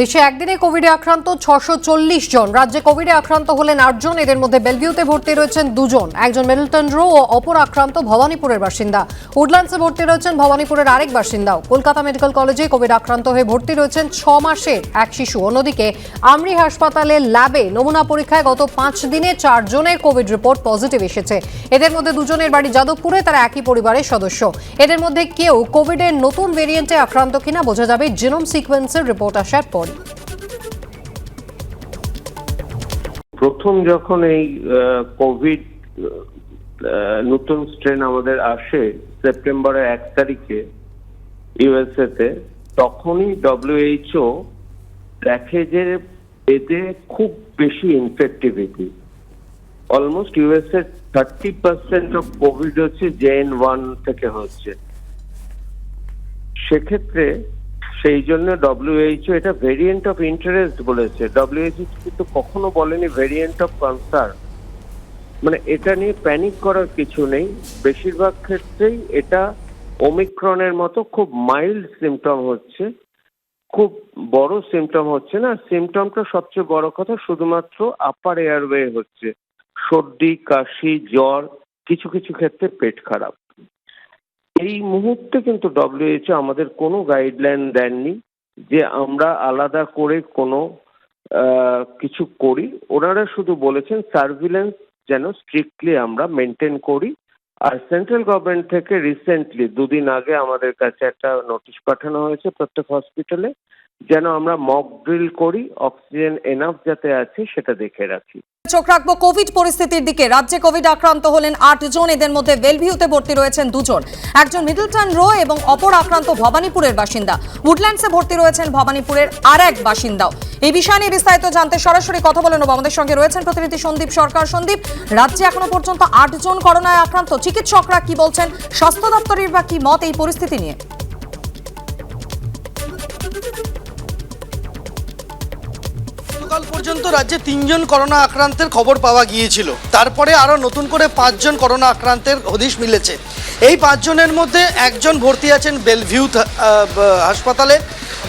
দেশে একদিনে কোভিডে আক্রান্ত ছশো চল্লিশ জন। রাজ্যে কোভিডে আক্রান্ত হলেন আটজন এদের মধ্যে বেলভিউতে ভর্তি রয়েছেন দুজন। একজন মিডলটন রো ও অপর আক্রান্ত ভবানীপুরের বাসিন্দা। উডল্যান্ডসে ভর্তি রয়েছেন ভবানীপুরের আরেক বাসিন্দাও। কলকাতা মেডিকেল কলেজে কোভিড আক্রান্ত হয়ে ভর্তি রয়েছেন ছ মাসের এক শিশু। অন্যদিকে আমরি হাসপাতালের ল্যাবে নমুনা পরীক্ষায় গত পাঁচ দিনে চারজনের কোভিড রিপোর্ট পজিটিভ এসেছে। এদের মধ্যে দুজনের বাড়ি যাদবপুরে, তারা একই পরিবারের সদস্য। এদের মধ্যে কেউ কোভিডের নতুন ভেরিয়েন্টে আক্রান্ত কিনা বোঝা যাবে। জিনোম সিকোয়েন্সের রিপোর্ট আসার পরই প্রথম যখন এই কোভিড নতুন স্ট্রেন আমাদের আসে সেপ্টেম্বরের এক তারিখে ইউএসএ তে, তখনই ডব্লিউএইচও দেখে যে এতে খুব বেশি infectivity almost USA thirty percent of COVID হচ্ছে জেএন ওয়ান থেকে হচ্ছে। সেক্ষেত্রে সেই জন্য ডব্লিউএইচও এটা ভেরিয়েন্ট অফ ইন্টারেস্ট বলেছে। ডব্লিউএইচও কিন্তু কখনো বলেনি ভেরিয়েন্ট অফ কনসার্ন মানে এটা নিয়ে প্যানিক করার কিছু নেই। বেশিরভাগ ক্ষেত্রেই এটা ওমিক্রনের মতো খুব মাইল্ড সিমটম হচ্ছে। খুব বড় সিমটম হচ্ছে না। সিমটমটা সবচেয়ে বড় কথা শুধুমাত্র আপার এয়ারওয়ে হচ্ছে। সর্দি, কাশি, জ্বর, কিছু কিছু ক্ষেত্রে পেট খারাপ। এই মুহূর্তে কিন্তু ডব্লিউএইচও আমাদের কোনো গাইডলাইন দেননি যে আমরা আলাদা করে কোনো কিছু করি। ওনারা শুধু বলেছেন সার্ভিলেন্স যেন স্ট্রিক্টলি আমরা মেনটেন করি। আর সেন্ট্রাল গভর্নমেন্ট থেকে রিসেন্টলি দুদিন আগে আমাদের কাছে একটা নোটিশ পাঠানো হয়েছে প্রত্যেক হসপিটালে যেন আমরা মক ড্রিল করি অক্সিজেন এনাফ যাতে আছে সেটা দেখে রাখি। চোখ রাখব কোভিড পরিস্থিতির দিকে। রাজ্যে কোভিড আক্রান্ত হলেন আট জন, এদের মধ্যে বেলভিউতে ভর্তি রয়েছেন দুজন। একজন মিডলটন রো এবং অপর আক্রান্ত ভবানীপুরের বাসিন্দা। উডল্যান্ডসে ভর্তি রয়েছেন ভবানীপুরের আর এক বাসিন্দাও। এই বিষয় নিয়ে বিস্তারিত জানতে সরাসরি কথা বলে নেব। আমাদের সঙ্গে রয়েছেন প্রতিনিধি সন্দীপ সরকার। সন্দীপ, রাজ্যে এখনও পর্যন্ত আট জন করোনায় আক্রান্ত। চিকিৎসকরা কি বলছেন? স্বাস্থ্য দপ্তরের বা কি মত এই পরিস্থিতি নিয়ে? গতকাল পর্যন্ত রাজ্যে তিনজন করোনা আক্রান্তের খবর পাওয়া গিয়েছিল। তারপরে আরও নতুন করে পাঁচজন করোনা আক্রান্তের হদিশ মিলেছে। এই পাঁচজনের মধ্যে একজন ভর্তি আছেন বেলভিউ হাসপাতালে।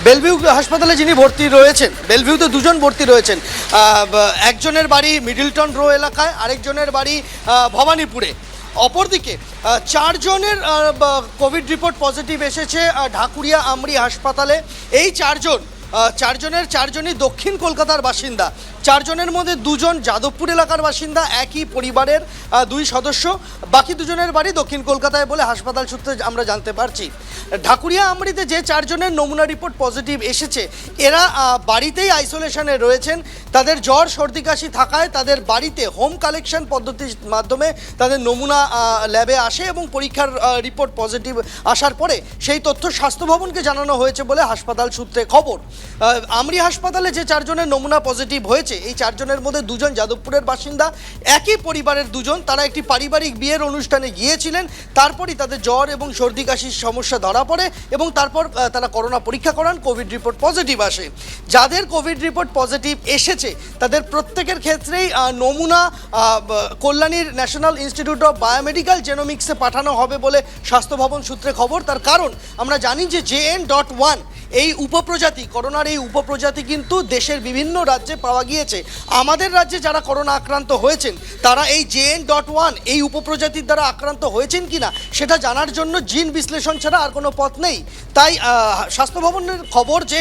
বেলভিউ হাসপাতালে যিনি ভর্তি রয়েছেন, বেলভিউতে দুজন ভর্তি রয়েছেন। একজনের বাড়ি মিডিলটন রো এলাকায়, আরেকজনের বাড়ি ভবানীপুরে। অপরদিকে চারজনের কোভিড রিপোর্ট পজিটিভ এসেছে ঢাকুরিয়া আমরি হাসপাতালে। এই চারজন চারজনের, চারজনই দক্ষিণ কলকাতার বাসিন্দা। চারজনের মধ্যে দুজন যাদবপুর এলাকার বাসিন্দা, একই পরিবারের দুই সদস্য। বাকি দুজনের বাড়ি দক্ষিণ কলকাতায় বলে হাসপাতাল সূত্রে আমরা জানতে পারছি। ঢাকুরিয়া আমরিতে যে চারজনের নমুনা রিপোর্ট পজিটিভ এসেছে, এরা বাড়িতেই আইসোলেশনে রয়েছেন। তাদের জ্বর, সর্দি কাশি থাকায় তাদের বাড়িতে হোম কালেকশন পদ্ধতির মাধ্যমে তাদের নমুনা ল্যাবে আসে এবং পরীক্ষার রিপোর্ট পজিটিভ আসার পরে সেই তথ্য স্বাস্থ্য ভবনকে জানানো হয়েছে বলে হাসপাতাল সূত্রে খবর। আমরি হাসপাতালে যে চারজনের নমুনা পজিটিভ হয়েছে, এই চারজনের মধ্যে দুজন যাদবপুরের বাসিন্দা, একই পরিবারের দুজন, তারা একটি পারিবারিক বিয়ের অনুষ্ঠানে গিয়েছিলেন, তারপরই তাদের জ্বর এবং সর্দি কাশির সমস্যা ধরা পড়ে এবং তারপর তারা করোনা পরীক্ষা করান কোভিড রিপোর্ট পজিটিভ আসে। যাদের কোভিড রিপোর্ট পজিটিভ এসেছে, তাদের প্রত্যেকের ক্ষেত্রেই নমুনা কল্যাণীর ন্যাশনাল ইনস্টিটিউট অফ বায়োমেডিক্যাল জেনোমিক্সে পাঠানো হবে বলে স্বাস্থ্য ভবন সূত্রে খবর। তার কারণ, আমরা জানি যে জে এন ডট ওয়ান এই উপপ্রজাতি, করোনার এই উপপ্রজাতি কিন্তু দেশের বিভিন্ন রাজ্যে পাওয়া গিয়েছে। আমাদের রাজ্যে যারা করোনা আক্রান্ত হয়েছেন, তারা এই জেএন ডট ওয়ান এই উপপ্রজাতির দ্বারা আক্রান্ত হয়েছেন কিনা, সেটা জানার জন্য জিন বিশ্লেষণ ছাড়া আর কোনো পথ নেই। তাই স্বাস্থ্য ভবনের খবর যে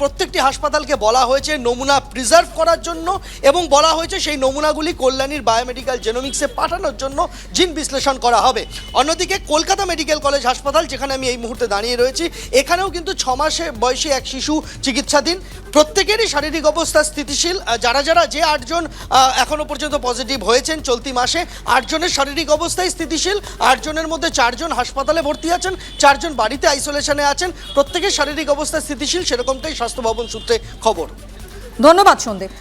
প্রত্যেকটি হাসপাতালকে বলা হয়েছে নমুনা প্রিজার্ভ করার জন্য এবং বলা হয়েছে সেই নমুনাগুলি কল্যাণীর বায়োমেডিক্যাল জেনোমিক্সে পাঠানোর জন্য জিন বিশ্লেষণ করা হবে। অন্যদিকে কলকাতা মেডিকেল কলেজ হাসপাতাল, যেখানে আমি এই মুহূর্তে দাঁড়িয়ে রয়েছি, এখানেও কিন্তু ছ মাসে বয়সী এক শিশু চিকিৎসাধীন। প্রত্যেকেরই শারীরিক অবস্থা স্থিতিশীল। যারা যারা যে আটজন এখনও এখনও পর্যন্ত পজিটিভ হয়েছেন চলতি মাসে, আটজনের শারীরিক অবস্থাই স্থিতিশীল। আটজনের মধ্যে চারজন হাসপাতালে ভর্তি আছেন, চারজন বাড়িতে আইসোলেশনে আছেন। প্রত্যেকের শারীরিক অবস্থা স্থিতিশীল, সেরকমটাই স্বাস্থ্য ভবন সূত্রে খবর। ধন্যবাদ সন্দীপ।